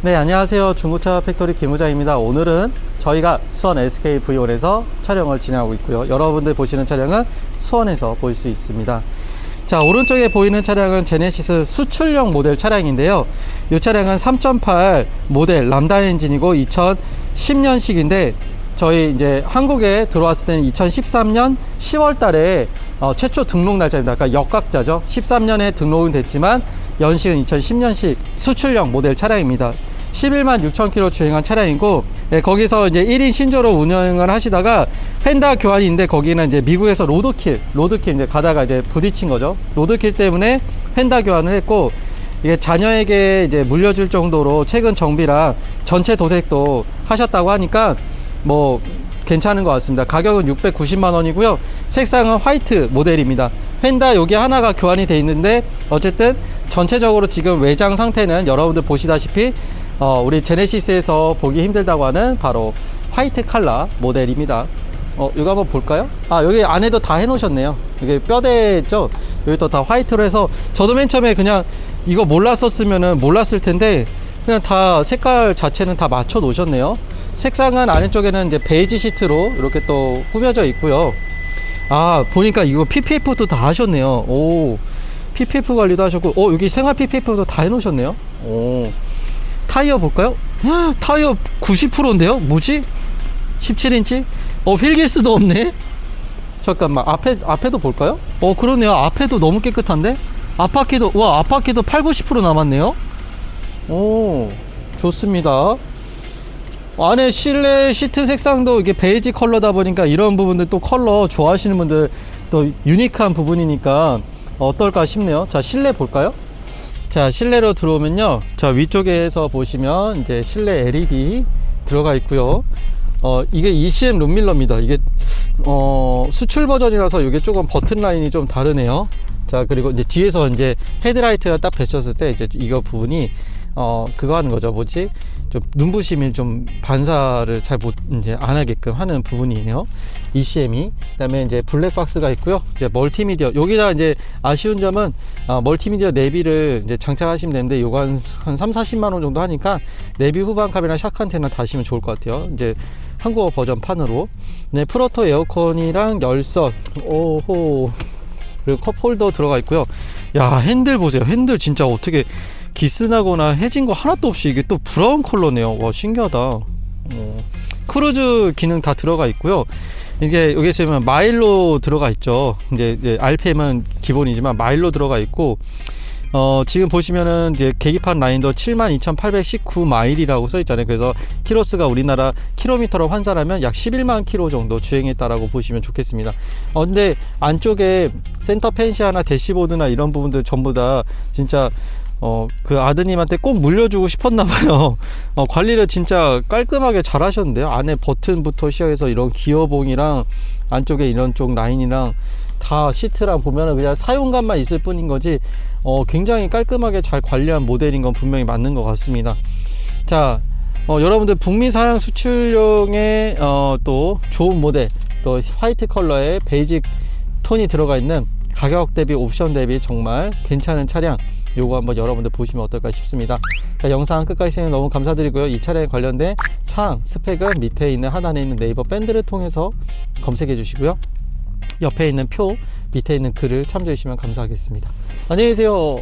네, 안녕하세요. 중고차 팩토리 김우장입니다. 오늘은 저희가 수원 SK V1에서 촬영을 진행하고 있고요. 여러분들 보시는 차량은 수원에서 볼 수 있습니다. 자, 오른쪽에 보이는 차량은 제네시스 수출용 모델 차량인데요. 이 차량은 3.8 모델 람다 엔진이고 2010년식인데 저희 이제 한국에 들어왔을 때는 2013년 10월 달에 어, 최초 등록 날짜입니다. 그러니까 역각자죠. 13년에 등록은 됐지만 연식은 2010년식 수출형 모델 차량입니다. 11만 6천 킬로 주행한 차량이고 예, 거기서 이제 1인 신조로 운영을 하시다가 펜다 교환인데 거기는 이제 미국에서 로드킬 로드킬 이제 가다가 이제 부딪힌 거죠. 로드킬 때문에 펜다 교환을 했고 이게 자녀에게 이제 물려줄 정도로 최근 정비랑 전체 도색도 하셨다고 하니까 뭐 괜찮은 것 같습니다. 가격은 690만 원이고요. 색상은 화이트 모델입니다. 펜다 여기 하나가 교환이 돼 있는데 어쨌든 전체적으로 지금 외장 상태는 여러분들 보시다시피 어, 우리 제네시스에서 보기 힘들다고 하는 바로 화이트 칼라 모델입니다. 어, 이거 한번 볼까요? 아, 여기 안에도 다 해놓으셨네요. 이게 뼈대죠? 여기 또 다 화이트로 해서 저도 맨 처음에 그냥 이거 몰랐었으면은 몰랐을 텐데 그냥 다 색깔 자체는 다 맞춰 놓으셨네요. 색상은 아래쪽에는 이제 베이지 시트로 이렇게 또 꾸며져 있고요. 아, 보니까 이거 PPF도 다 하셨네요. 오, PPF 관리도 하셨고, 어, 여기 생활 PPF도 다 해놓으셨네요. 오, 타이어 볼까요? 헉, 타이어 90%인데요? 뭐지? 17인치? 어, 휠기스도 없네? 잠깐만, 앞에, 앞에도 볼까요? 어, 그러네요. 앞에도 너무 깨끗한데? 앞바퀴도, 와, 앞바퀴도 8, 90% 남았네요? 오, 좋습니다. 안에 실내 시트 색상도 이게 베이지 컬러다 보니까 이런 부분들 또 컬러 좋아하시는 분들 또 유니크한 부분이니까 어떨까 싶네요. 자, 실내 볼까요? 자, 실내로 들어오면요. 자, 위쪽에서 보시면 이제 실내 LED 들어가 있고요. 어, 이게 ECM 룸밀러입니다. 이게 어, 수출 버전이라서 이게 조금 버튼 라인이 좀 다르네요. 자, 그리고 이제 뒤에서 이제 헤드라이트가 딱 비쳤을 때 이제 이거 부분이 어, 그거 하는 거죠. 뭐지? 좀 눈부심이 좀 반사를 잘 못 이제 안 하게끔 하는 부분이에요. ECM이. 그다음에 이제 블랙박스가 있고요. 이제 멀티미디어. 여기다 이제 아쉬운 점은 어, 멀티미디어 내비를 이제 장착하시면 되는데 요거 한, 한 3, 40만 원 정도 하니까 내비 후방 카메라 샥 안테나 다시면 좋을 것 같아요. 이제 한국어 버전 판으로. 네, 프로토 에어컨이랑 열선. 오호. 그리고 컵 홀더 들어가 있고요. 야, 핸들 보세요. 핸들 진짜 어떻게 기스나거나 해진 거 하나도 없이 이게 또 브라운 컬러네요. 와, 신기하다. 어, 크루즈 기능 다 들어가 있고요. 이게 여기 보면 마일로 들어가 있죠. 이제, RPM은 기본이지만 마일로 들어가 있고 어, 지금 보시면은 이제 계기판 라인도 72,819 마일이라고 써 있잖아요. 그래서 키로스가 우리나라 킬로미터로 환산하면 약 11만 킬로 정도 주행했다라고 보시면 좋겠습니다. 어, 근데 안쪽에 센터 펜시아나 대시보드나 이런 부분들 전부 다 진짜 어, 그 아드님한테 꼭 물려주고 싶었나 봐요. 어, 관리를 진짜 깔끔하게 잘 하셨는데요. 안에 버튼부터 시작해서 이런 기어봉이랑 안쪽에 이런 쪽 라인이랑 다 시트랑 보면은 그냥 사용감만 있을 뿐인 거지 어, 굉장히 깔끔하게 잘 관리한 모델인 건 분명히 맞는 것 같습니다. 자, 어, 여러분들 북미 사양 수출용의 어, 또 좋은 모델, 또 화이트 컬러의 베이직 톤이 들어가 있는 가격 대비 옵션 대비 정말 괜찮은 차량 요거 한번 여러분들 보시면 어떨까 싶습니다. 자, 영상 끝까지 너무 감사드리고요. 이 차량에 관련된 사항 스펙은 밑에 있는 하단에 있는 네이버 밴드를 통해서 검색해 주시고요 옆에 있는 표 밑에 있는 글을 참조해 주시면 감사하겠습니다. 안녕히 계세요